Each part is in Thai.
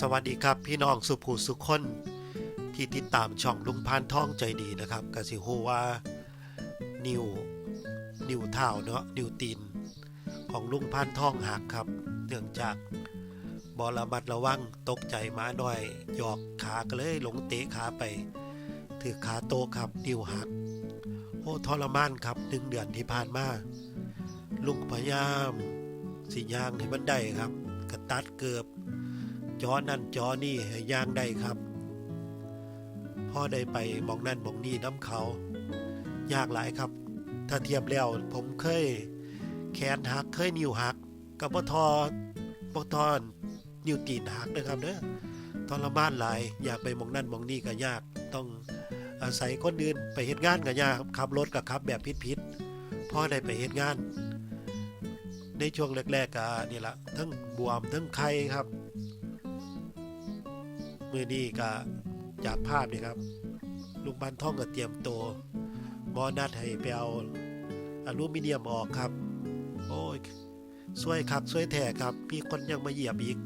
สวัสดีครับพี่น้องสุภูสุคนที่ติดตามช่องลุงพานท่องใจดีนะครับกสิฮูว่านิวนิวเท้าเนาะนิวตีน ของลุงพานท่องหักครับเนื่องจากบอระมัดระวังตกใจมาหน่อย หยอกขาก็เลยหลงเตะขาไป ถือขาโตครับนิวหักโอ้ทรมานครับหนึ่งเดือนที่ผ่านมาลุงพยายามสิย่างให้มันได้ครับ กระตัดเกือบ จอนั่นจอนี่ย่างได้ครับพ่อได้ไปมองนั่นมองนี่น้ำเขา ยากหลายครับ ถ้าเทียบแล้วผมเคย แขนหักเคยนิ้วหัก กับบ่ทอบ่ทอนนิ้วตีนหักนะครับเด้อทรมานหลายอยากไปมองนั่นมองนี่ก็ยากต้องอาศัยคนอื่นไปเฮ็ดงานก็ยากขับรถก็ขับแบบผิดๆพ่อได้ไปเฮ็ดงาน ในช่วงแรกๆก็นี่ละทั้งบวมทั้งไข้ครับ มือนี้ก็จากภาพนี่ครับ ลุงพันท่องก็เตรียมตัวหมอนัดให้ไปเอาอลูมิเนียมออกครับ โอ้ยสวยคักสวยแท้ครับมีคนยังมาเหยียบอีก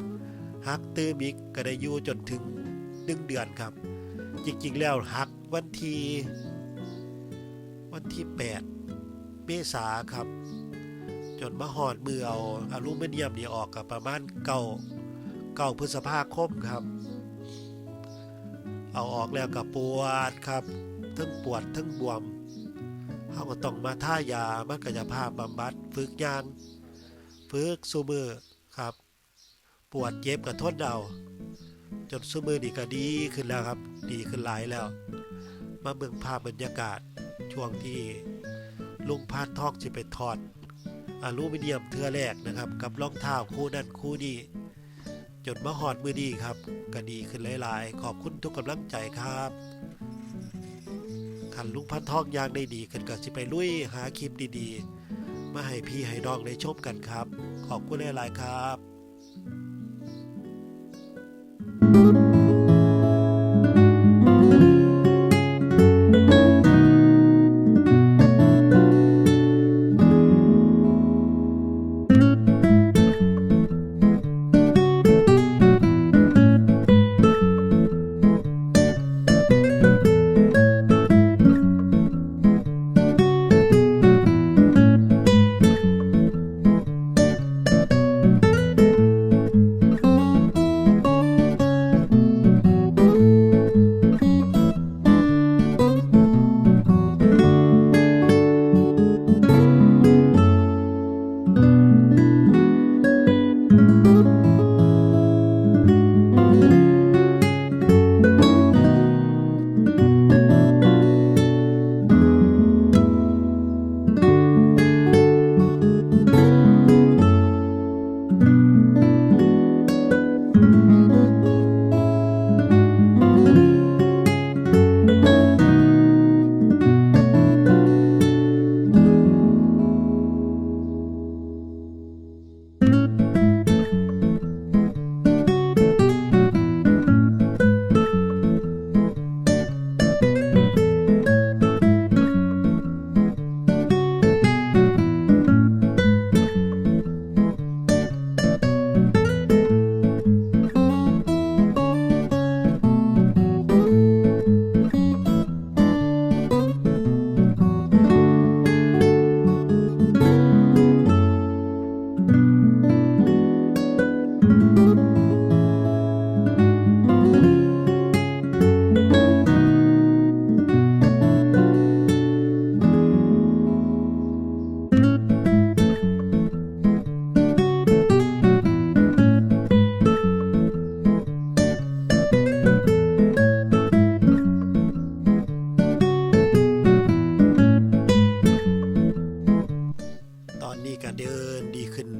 หักตื้มอีกก็ได้อยู่จนถึงหนึ่งเดือนครับ จริงๆแล้วหักวันที่ วันที่ 8 เมษาครับ จนมาหอดมือเอาอลูมิเนียมนี่ออกกับประมาณเก่าเก่าพฤษภาคมครับ เอาออกแล้วก็ปวดครับทั้งปวดทั้งบวมเขาก็ต้องมาท่ายามักายภาพบำบัดฝึกยางฝึกซูมือครับ ปวดเจ็บกับทนเอาจนซูมือนี่ก็ดีขึ้นแล้วครับ ดีขึ้นหลายแล้ว มาเบิ่งภาพบรรยากาศช่วงที่ลุงพานทอกจะไปถอดอลูมิเนียมเทือแรกนะครับ กับรองเท้าคู่นั่นคู่นี้ จนมาหอดมือดีครับก็ดีขึ้นหลายๆ ขอบคุณทุกกำลังใจครับขันลุงพันทองยางได้ดีขึ้นก็สิไปลุยหาคลิปดีๆ มาให้พี่ให้น้องได้ชมกันครับ ขอบคุณหลายๆครับ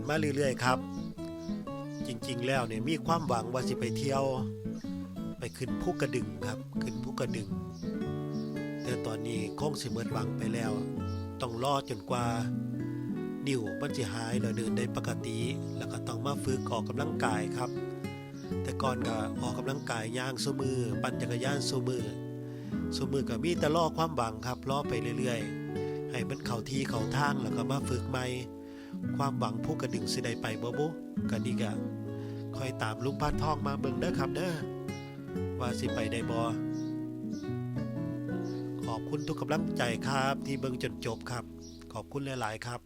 มาเรื่อยๆครับ จริงๆแล้วเนี่ยมีความหวังว่าสิไปเที่ยว ไปขึ้นภูกระดึงครับ ขึ้นภูกระดึง แต่ตอนนี้คงสิเมิดหวังไปแล้ว ต้องรอจนกว่า นิ้วมันสิหายแล้วเดินได้ปกติ แล้วก็ต้องมาฝึกออกกำลังกายครับ แต่ก่อนก็ออกกำลังกายย่างสู้มือ ปั่นจักรยานสู้มือสู้มือก็มีแต่ล่อความหวังครับล่อไปเรื่อยๆ ให้มันเข้าที่เข้าทางแล้วก็มาฝึกใหม่ ความหวังผู้กระดึงสิใดไปบ่บุกันนี่กะคอยตามลุงพานทองมาเบิ่งเด้อครับเด้อว่าสิไปได้บ่ขอบคุณทุกกำลังใจครับที่เบิ่งจนจบครับ ขอบคุณหลาย ๆ ครับ